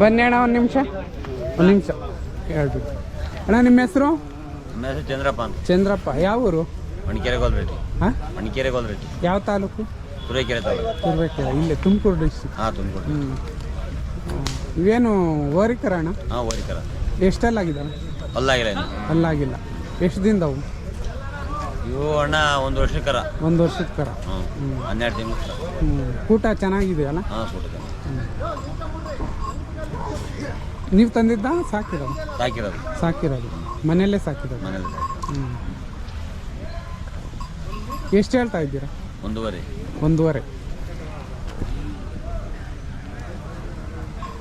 ಬನ್ನಿ ಅಣ್ಣ ಒಂದು ನಿಮಿಷ. ಒಂದು ನಿಮಿಷ. ಹೇಳ್ಬಿಟ್ಟು ಅಣ್ಣ ನಿಮ್ಮ ಹೆಸರು? ನಮ್ಮ ಹೆಸರು ಚಂದ್ರಪ್ಪ ಅಂತ. ಚಂದ್ರಪ್ಪ. ಯಾವ ಊರು? ಮಣಿಕೆರೆ ಗೋಲ್ರೆಡ್ಡಿ ಹಾಂ? ಮಣಿಕೆರೆ ಗೋಲ್ರೆಡ್ಡಿ ಯಾವ ತಾಲೂಕು? ತುರೇಕೆರೆ ತಾಲೂಕು. ತುರ್ಬೇಕಿಲ್ಲ ಇಲ್ಲೇ ತುಮಕೂರು ಡಿಸ್ಟಿಕ್ ಹಾಂ ತುಮಕೂರು ಹ್ಞೂ ಇವೇನು ಓರಿಕರ ಅಣ್ಣ? ಹಾಂ ಓರಿಕರ ಎಷ್ಟೆಲ್ಲಾಗಿದ್ದಾವೆ? ಅಲ್ಲಾಗಿಲ್ಲ ಇನ್ನು. ಅಲ್ಲಾಗಿಲ್ಲ. ಎಷ್ಟು ದಿನದವು? ಇವು ಅಣ್ಣ ಒಂದು ವರ್ಷಕ್ಕರ ಒಂದು ವರ್ಷದ ಕರ. ಹ್ಞೂ ಹನ್ನೆರಡು ತಿಂಗಳು ಹ್ಞೂ ಊಟ ಚೆನ್ನಾಗಿದೆಯಲ್ಲ ಹಾಂ ಕೊಟ್ಟಿದ್ದೆ ನೀವು ತಂದಿದ್ದ ಸಾಕಿರೋದು? ಸಾಕಿರೋದು. ಸಾಕಿರೋದು. ಮನೆಯಲ್ಲೇ ಸಾಕಿರೋದು? ಮನೇಲಿ ಹ್ಞೂ ಎಷ್ಟು ಹೇಳ್ತಾ ಇದ್ದೀರಾ? ಒಂದೂವರೆ. ಒಂದೂವರೆ.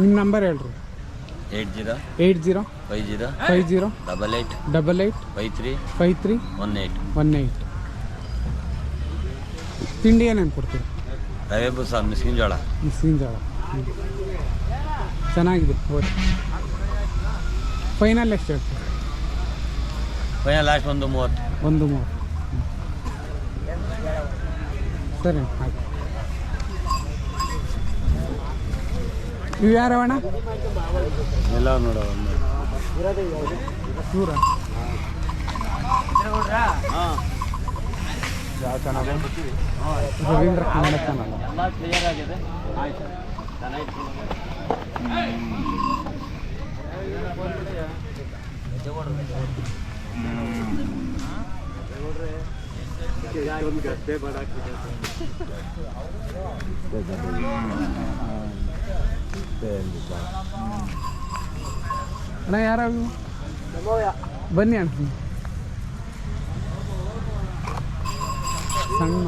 ನಿಮ್ಮ ನಂಬರ್ ಹೇಳ್ರಿ. Eight zero. Eight zero. Five zero. Five zero. Double eight double eight five three. Five three. One eight one eight ತಿಂಡಿ ಏನೇನು ಕೊಡ್ತೀರಿ? ರವೆ ಬೂಸ ಮಿಸ್ಕಿನ ಜೋಳ. ಮಿಸ್ಕಿನ ಜೋಳ. ಚೆನ್ನಾಗಿದೆ. ಓಕೆ. ಫೈನಲ್ ಎಷ್ಟು ಹೇಳ್ತೀರಿ? ಫೈನಲ್ ಲಾಸ್ಟ್ ಒಂದು ಮೂವತ್ತು. ಒಂದು ಮೂರು ಸರಿ ಆಯ್ತು. ಇವು ಯಾರವಣ ಎಲ್ಲ ನೋಡೋ ನೂರ ರವೀಂದ್ರ ಕನ್ನಡ ಚಾನಲ್ ಎಲ್ಲ ಅಣ್ಣ ಯಾರು ಬನ್ನಿ ಅಣ್ಣ. ಸಣ್ಣ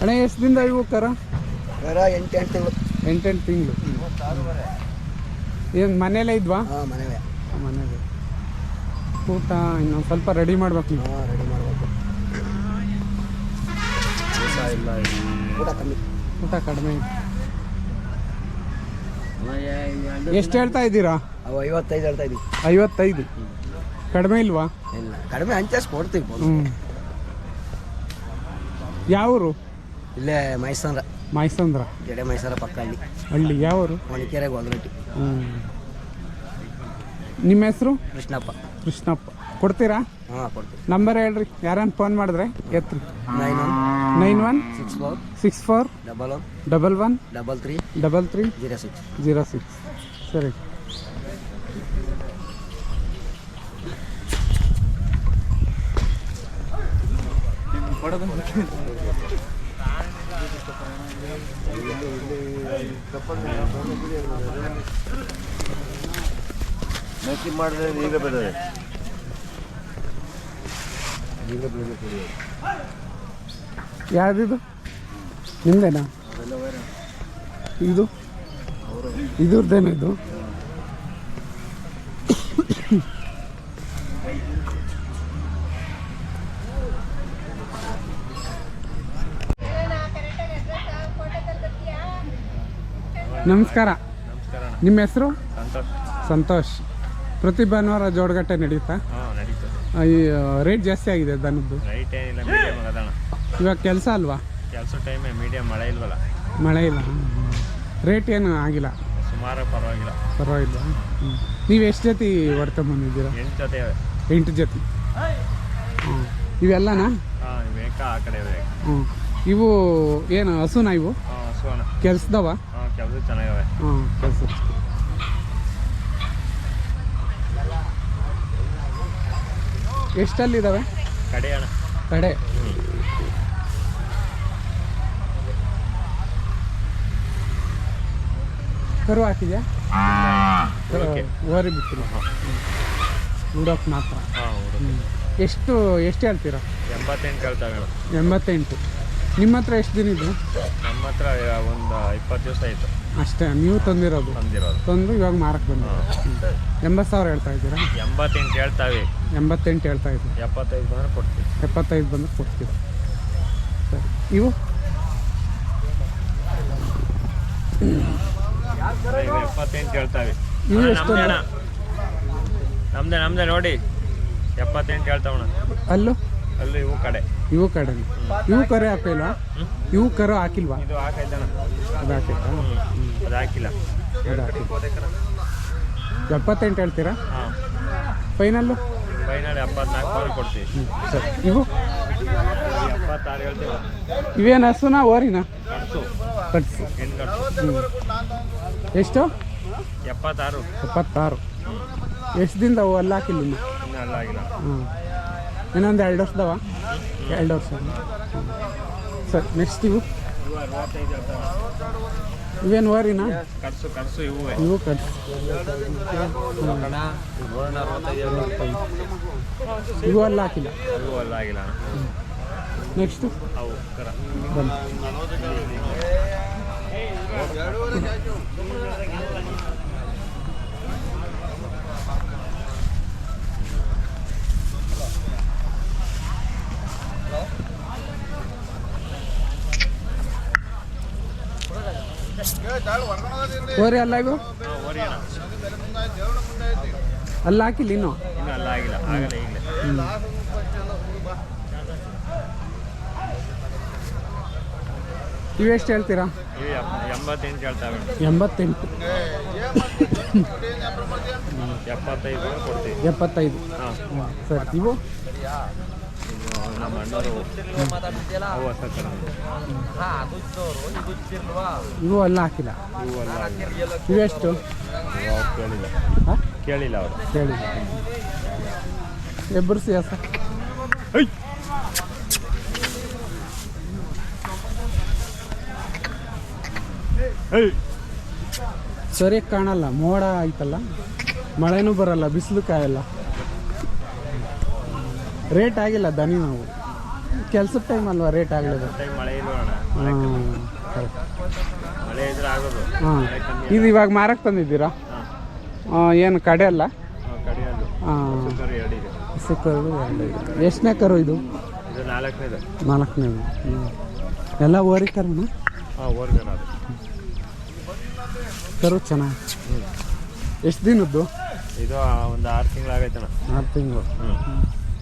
ಅಣ್ಣ ಎಷ್ಟು ದಿನದ ಇವು ಕರ ಎಂಟು ಎಂಟು ತಿಂಗಳು. ಎಂಟೆಂಟು ತಿಂಗಳು. ಏನು ಮನೇಲೇ ಇದ್ವಾ? ಹಾಂ ಮನೇಲೆ. ಮನೇಲಿ. ಊಟ ಇನ್ನೊಂದು ಸ್ವಲ್ಪ ರೆಡಿ ಮಾಡ್ಬೇಕು ನೀವು. ಹಾಂ ರೆಡಿ ಮಾಡಬೇಕು. ಊಟ ಕಮ್ಮಿ. ಊಟ ಕಡಿಮೆ. ಎಷ್ಟು ಹೇಳ್ತಾ ಇದ್ದೀರಾ? ಅವು ಐವತ್ತೈದು ಹೇಳ್ತಾ ಇದ್ದೀವಿ ಐವತ್ತೈದು. ಕಡಿಮೆ ಇಲ್ವಾ? ಇಲ್ಲ ಕಡಿಮೆ ಹಂಚಸ್ ಕೊಡ್ತೀವಿ. ಹ್ಞೂ ಯಾವೂರು? ಇಲ್ಲೇ ಮೈಸೂರ. ಮೈಸಂದ್ರ. ಜಡೆ ಮೈಸೂರ ಪಕ್ಕ ಅಲ್ಲಿ. ಹಳ್ಳಿ ಯಾವೂರು? ಮಣಿಕೆರೆ ಗೋಲ್ರಟ್ಟಿ. ನಿಮ್ಮ ಹೆಸರು? ಕೃಷ್ಣಪ್ಪ. ಕೃಷ್ಣಪ್ಪ. ಕೊಡ್ತೀರಾ? ಹಾಂ ಕೊಡ್ತೀವಿ. ನಂಬರ್ ಹೇಳ್ರಿ. ಯಾರನ್ನ ಫೋನ್ ಮಾಡಿದ್ರೆ ಎತ್ರಿ. Nine one. Nine one six four. Six four double one. Double one double three. Double three zero six. Zero six. ಸರಿ. ಮೆಸೇಜ್ ಮಾಡಿದ್ರೆ ಈಗ ಬೆಳೆ ಯಾವ್ದಿದು ನಿಮ್ದೇನಾ? ಇದು? ಇದ್ರದ್ದೇನು ಇದು? ನಮಸ್ಕಾರ. ನಿಮ್ಮ ಹೆಸರು? ಸಂತೋಷ್. ಪ್ರತಿ ಭಾನುವಾರ ಜೋಡಗಟ್ಟೆ ನಡೀತಾ? ಈ ರೇಟ್ ಜಾಸ್ತಿ ಆಗಿದೆ ದನದ್ದು? ಇವಾಗ ಕೆಲಸ ಅಲ್ವಾ? ಕೆಲಸ ಟೈಮೇ ಮಳೆ ಇಲ್ವಲ್ಲ? ಮಳೆ ಇಲ್ಲ. ರೇಟ್ ಏನು ಆಗಿಲ್ಲ? ಸುಮಾರು ಪರವಾಗಿಲ್ಲ. ಪರವಾಗಿಲ್ಲ. ನೀವು ಎಷ್ಟು ಜೊತೆ ಹೊಡ್ಕೊಂಬಂದಿದ್ದೀರಾ ಎಂಟು ಜೊತೆ ಎಂಟು ಜೊತೆ. ಹ್ಞೂ ಇವೆಲ್ಲನಾ? ಹಾಂ ಬೇಕಾ ಆ ಕಡೆ ಹ್ಞೂ ಇವು ಏನು ಹಸುನಾ ಇವು? ಕೆಲ್ಸದವ? ಕೆಲಸ ಚೆನ್ನಾಗಿವೆ. ಹ್ಞೂ ಕೆಲಸ. ಎಷ್ಟಲ್ಲಿದ್ದಾವೆ ಕಡೆ ಅಣ್ಣ. ಕಡೆ. ಕರು ಹಾಕಿದ್ಯಾ. ಓರಿ ಬಿಟ್ಟಿಲ್ಲ. ಉಡೋಕೆ ಮಾತ್ರ. ಎಷ್ಟು ಎಷ್ಟು ಹೇಳ್ತೀರಾ? ಎಂಬತ್ತೆಂಟು ಎಂಬತ್ತೆಂಟು. ನಿಮ್ಮ ಹತ್ರ ಎಷ್ಟು ದಿನ ಇದು? ನಮ್ಮ ಹತ್ರ ಒಂದು ಇಪ್ಪತ್ತು ದಿವಸ ಆಯಿತು. ಅಷ್ಟೇ ನೀವು ತಂದಿರೋದು? ತಂದಿರೋದು. ತಂದು ಇವಾಗ ಮಾರಕ್ಕೆ ಬಂದ ಎಂಬತ್ತು ಸಾವಿರ ಹೇಳ್ತಾ ಇದ್ದೀರಾ? ಎಂಬತ್ತೆಂಟು ಹೇಳ್ತಾವೆ ಎಂಬತ್ತೆಂಟು ಹೇಳ್ತಾ ಇದ್ದೀವಿ ಎಪ್ಪತ್ತೈದು ಬಂದ್ರೆ ಕೊಡ್ತೀವಿ. ಎಪ್ಪತ್ತೈದು ಬಂದ್ರೆ ಕೊಡ್ತೀವಿ ಸರಿ ಇವು? ಎಪ್ಪತ್ತೆಂಟು ಹೇಳ್ತಾವೆ ಇವು ನಮ್ದೆ ಎಷ್ಟು ನಮ್ದೇ ನಮ್ದೇ ನೋಡಿ. ಎಪ್ಪತ್ತೆಂಟು ಹೇಳ್ತಾವಣ ಅಲ್ಲೂ? ಅಲ್ಲೂ ಇವು ಕಡೆ. ಇವು ಕಡೆ ಇವು ಕರೆ ಹಾಕಿಲ್ವಾ ಇವು ಕರೆ ಹಾಕಿಲ್ವಾ? ಇದು ಅದು ಹಾಕೈತಾ ಹ್ಞೂ ಅದು ಹಾಕಿಲ್ಲ. ಅದು ಹಾಕಿಲ್ಲ. ಎಪ್ಪತ್ತೆಂಟು ಹೇಳ್ತೀರಾ? ಹಾಂ. ಫೈನಲ್ಲು? ಫೈನಲ್ ಎಪ್ಪತ್ನಾಲ್ಕು ಸಾವಿರ ಕೊಡ್ತೀವಿ. ಹ್ಞೂ ಸರಿ. ಇವು? ಎಪ್ಪತ್ತಾರು ಹೇಳ್ತೀವ. ಇವೇನು ಹಸುನಾ ಓರಿನಾ? ಕಟ್ಸು. ಎಷ್ಟು? ಎಪ್ಪತ್ತಾರು. ಎಪ್ಪತ್ತಾರು. ಎಷ್ಟು ದಿನದ ಅವು ಅಲ್ಲಿ ಹಾಕಿಲ್ಲ ಇನ್ನು? ಇನ್ನೂ ಅಲ್ಲ ಆಗಿಲ್ಲ ಹಾಂ ಇನ್ನೊಂದು ಎರಡು ವರ್ಷದವ ಎರಡು ವರ್ಷ. ಸರ್ ನೆಕ್ಸ್ಟ್ ಇವು. ಇವೇನು ವರಿನ ಇವು ಕಟ್ಸು. ಇವು ಅಲ್ಲ ಹಾಕಿಲ್ಲ. ನೆಕ್ಸ್ಟ್ ಬನ್ನಿ. ಓರಿ ಅಲ್ಲ ಇವು? ಅಲ್ಲ ಹಾಕಿಲ್ಲ ಇನ್ನು? ಇವೆಷ್ಟು ಹೇಳ್ತೀರಾ? ಎಂಬತ್ತೆಂಟು. ಎಪ್ಪತ್ತೈದು. ಸರಿ. ಇವು? ನಮ್ಮ ಅಣ್ಣವರು ಅವು ಹೊಸ ಥರ ಇವು ಅಲ್ಲ ಹಾಕಿಲ್ಲ. ಇವು ಅಲ್ಲ ಇವೆಷ್ಟು ಇವು ಅವ್ರು ಕೇಳಿಲ್ಲ. ಹಾಂ? ಕೇಳಿಲ್ಲ ಅವರು. ಹೇಳಿ ಎಬ್ಬರಿಸಿ ಹಸ. ಸರಿಯಾಗಿ ಕಾಣಲ್ಲ. ಮೋಡ ಆಯ್ತಲ್ಲ. ಮಳೆನೂ ಬರಲ್ಲ. ಬಿಸಿಲು ಕಾಯಲ್ಲ. ರೇಟ್ ಆಗಿಲ್ಲ ದನಿ ನಾವು. ಕೆಲ್ಸದ ಟೈಮ್ ಅಲ್ವಾ ರೇಟ್ ಆಗಲಿಲ್ಲ ಹಾಂ ಇದು ಇವಾಗ ಮಾರಕ್ಕೆ ತಂದಿದ್ದೀರಾ? ಏನು ಕಡೆ ಅಲ್ಲ? ಹಾಂ ಎಷ್ಟನೇ ಕರು ಇದು? ಇದು ನಾಲ್ಕನೇದು. ಎಲ್ಲ ಓರಿ ಕರುನ? ಅದು. ಕರು ಚೆನ್ನಾಗಿ. ಎಷ್ಟು ದಿನದ್ದು? ಇದು ಒಂದು ಆರು ತಿಂಗಳಾಗೈತಣ್ಣ. ಆರು ತಿಂಗಳು. ಹ್ಞೂ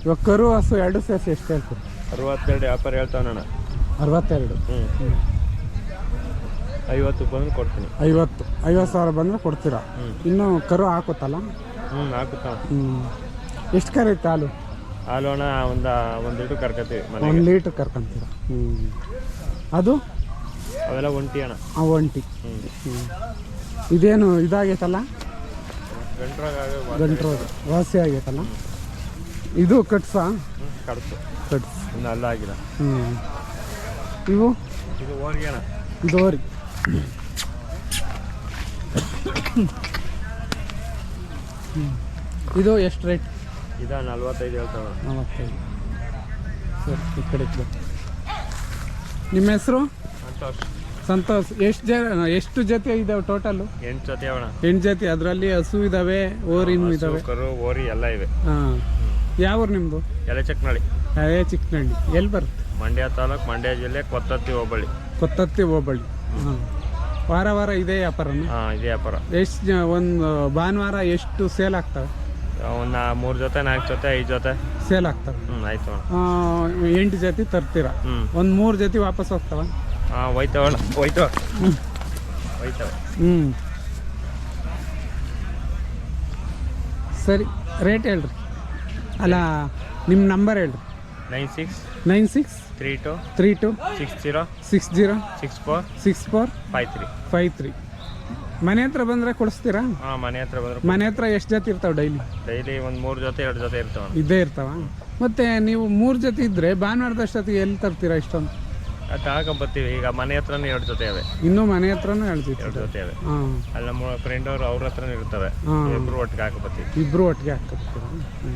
ಇವಾಗ ಕರು ಹಸು ಎರಡು ಸೇರಿಸಿ ಎಷ್ಟು ಹೇಳ್ತೀರಿ? ಅರವತ್ತೆರಡು ವ್ಯಾಪಾರ ಹೇಳ್ತಾವಣ್ಣ ಅರವತ್ತೆರಡು. ಹ್ಞೂ ಐವತ್ತು ಬಂದು ಕೊಡ್ತೀನಿ. ಐವತ್ತು ಐವತ್ತು ಸಾವಿರ ಬಂದರೆ ಕೊಡ್ತೀರಾ? ಇನ್ನು ಕರು ಹಾಕುತ್ತಲ್ಲ? ಹ್ಞೂ ಹಾಕುತ್ತಾವ. ಹ್ಞೂ ಎಷ್ಟು ಕರೀತೆ ಹಾಲು? ಹಾಲು ಅಣ್ಣ ಒಂದು ಒಂದು ಲೀಟ್ರ್ ಕರ್ಕತ್ತೀವಿ ಒಂದು ಲೀಟ್ರ್ ಕರ್ಕೊಂತೀರ? ಹ್ಞೂ ಅದು? ಅವೆಲ್ಲ ಒಂಟಿ ಅಣ್ಣ. ಆ ಒಂಟಿ. ಹ್ಞೂ ಇದೇನು ಇದಾಗೈತಲ್ಲ? ಗಂಟ್ರಾಗ ವಾಸಿ. ಆಗೈತಲ್ಲ? ಇದು ಕಟ್ಸ? ಕಟ್ಸು. ಕಟ್ಸ್. ಇನ್ನು ಅಲ್ಲ ಆಗಿಲ್ಲ. ಹ್ಞೂ ಇವು? ಇದು ಓರಿ ಇದು ಇದು ಎಷ್ಟು ರೇಟ್ ಇದ ನಲ್ವತ್ತೈದು ಹೇಳ್ತಾವ ನಲವತ್ತೈದು. ಸರಿ ಈ ಕಡೆ. ನಿಮ್ಮ ಹೆಸರು? ಸಂತೋಷ್. ಸಂತೋಷ್. ಎಷ್ಟು ಜ ಎಷ್ಟು ಜೊತೆ ಇದಾವೆ ಟೋಟಲು ಎಂಟು ಜೊತೆ ಅವಣ ಎಂಟು ಜೊತೆ. ಅದರಲ್ಲಿ ಹಸು ಇದಾವೆ ಓರಿನೂ ಇದಾವೆ. ಕರು ಓರಿ ಎಲ್ಲ ಇವೆ. ಹಾಂ. ಯಾವ ಊರು ನಿಮ್ಮದು ಎಲೆ ಚಕ್ನಳ್ಳಿ ಎಲೆ ಚಿಕ್ಕನಹಳ್ಳಿ ಎಲ್ಲಿ ಬರುತ್ತೆ? ಮಂಡ್ಯ ತಾಲೂಕು ಮಂಡ್ಯ ಜಿಲ್ಲೆ ಕೊತ್ತತ್ತಿ ಹೋಬಳಿ. ಕೊತ್ತತ್ತಿ ಹೋಬಳಿ. ಹಾಂ. ವಾರ ವಾರ ಇದೇ ವ್ಯಾಪಾರ ಹಾಂ ಇದೇ ವ್ಯಾಪಾರ. ಎಷ್ಟು ಒಂದು ಭಾನುವಾರ ಎಷ್ಟು ಸೇಲ್ ಆಗ್ತವೆ? ಒಂದು ಮೂರು ಜೊತೆ ನಾಲ್ಕು ಜೊತೆ ಐದು ಜೊತೆ. ಸೇಲ್ ಆಗ್ತವೆ. ಹ್ಞೂ ಆಯ್ತು ಅಣ್ಣ. ಎಂಟು ಜೊತೆ ತರ್ತೀರ? ಹ್ಞೂ ಒಂದು ಮೂರು ಜೊತೆ ವಾಪಸ್ ಹೋಗ್ತವ? ಹಾಂ ಹೋಯ್ತಾವಣ್ಣ ಹ್ಞೂ ಹೋಯ್ತವ. ಹ್ಞೂ ಸರಿ ರೇಟ್ ಹೇಳ್ರಿ. ಅಲ್ಲ ನಿಮ್ಮ ನಂಬರ್ ಹೇಳಿ nine six nine six three two three two six zero six zero six four six four five three five three ಮನೆ ಹತ್ರ ಬಂದ್ರೆ ಕೊಡಿಸ್ತೀರಾ? ಹಾಂ ಮನೆ ಹತ್ರ ಬಂದ್ರೆ ಮನೆ ಹತ್ರ ಎಷ್ಟು ಜೊತೆ ಇರ್ತಾವೆ ಡೈಲಿ ಡೈಲಿ ಒಂದು ಮೂರು ಜೊತೆ ಎರಡು ಜೊತೆ ಇರ್ತಾವ. ಇದ್ದೇ ಇರ್ತಾವ? ಮತ್ತೆ ನೀವು ಮೂರು ಜೊತೆ ಇದ್ದರೆ ಭಾನುವಾರದಷ್ಟೊತ್ತಿಗೆ ಎಲ್ಲಿ ತರ್ತೀರಾ ಇಷ್ಟೊಂದು? ತಗೊಂಬರ್ತೀವಿ ಈಗ ಮನೆ ಹತ್ರನೇ ಎರಡು ಜೊತೆ ಇವೆ. ಇನ್ನೂ ಮನೆ ಹತ್ರನೂ ಎರಡು ಜೊತೆ ಇವೆ. ಹಾಂ. ಅಲ್ಲಿ ನಮ್ಮ ಫ್ರೆಂಡ್ ಅವರು ಅವ್ರ ಹತ್ರನೇ ಇರ್ತವೆ. ಇಬ್ಬರು ಇಬ್ರು ಒಟ್ಟಿಗೆ ಹಾಕಬರ್ತೀವಿ ಇಬ್ಬರು ಒಟ್ಟಿಗೆ ಹಾಕ್ತೀರಾ ಹ್ಞೂ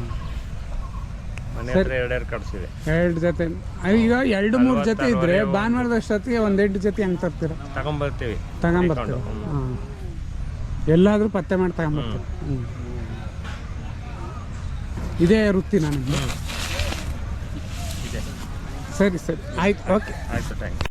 ಮನೆ ಸರಿ. ಹತ್ರ ಎರಡೆರಡು ಕಟ್ಸಿದೆ. ಎರಡು ಜೊತೆ. ಈಗ ಎರಡು ಮೂರು ಜೊತೆ ಇದ್ರೆ ಭಾನುವಾರದಷ್ಟೊತ್ತಿಗೆ ಒಂದೆಂಟು ಜೊತೆ ಹೆಂಗೆ ತರ್ತೀರ? ತಗೊಂಬರ್ತೀವಿ. ತಗೊಂಬರ್ತೀವಿ. ಹಾಂ. ಎಲ್ಲಾದರೂ ಪತ್ತೆ ಮಾಡಿ ತಗೊಂಬರ್ತೀವಿ ಹ್ಞೂ ಇದೇ ವೃತ್ತಿ ನನಗೆ. ಸರಿ ಸರಿ. ಆಯ್ತು ಓಕೆ. ಆಯ್ತು ಥ್ಯಾಂಕ್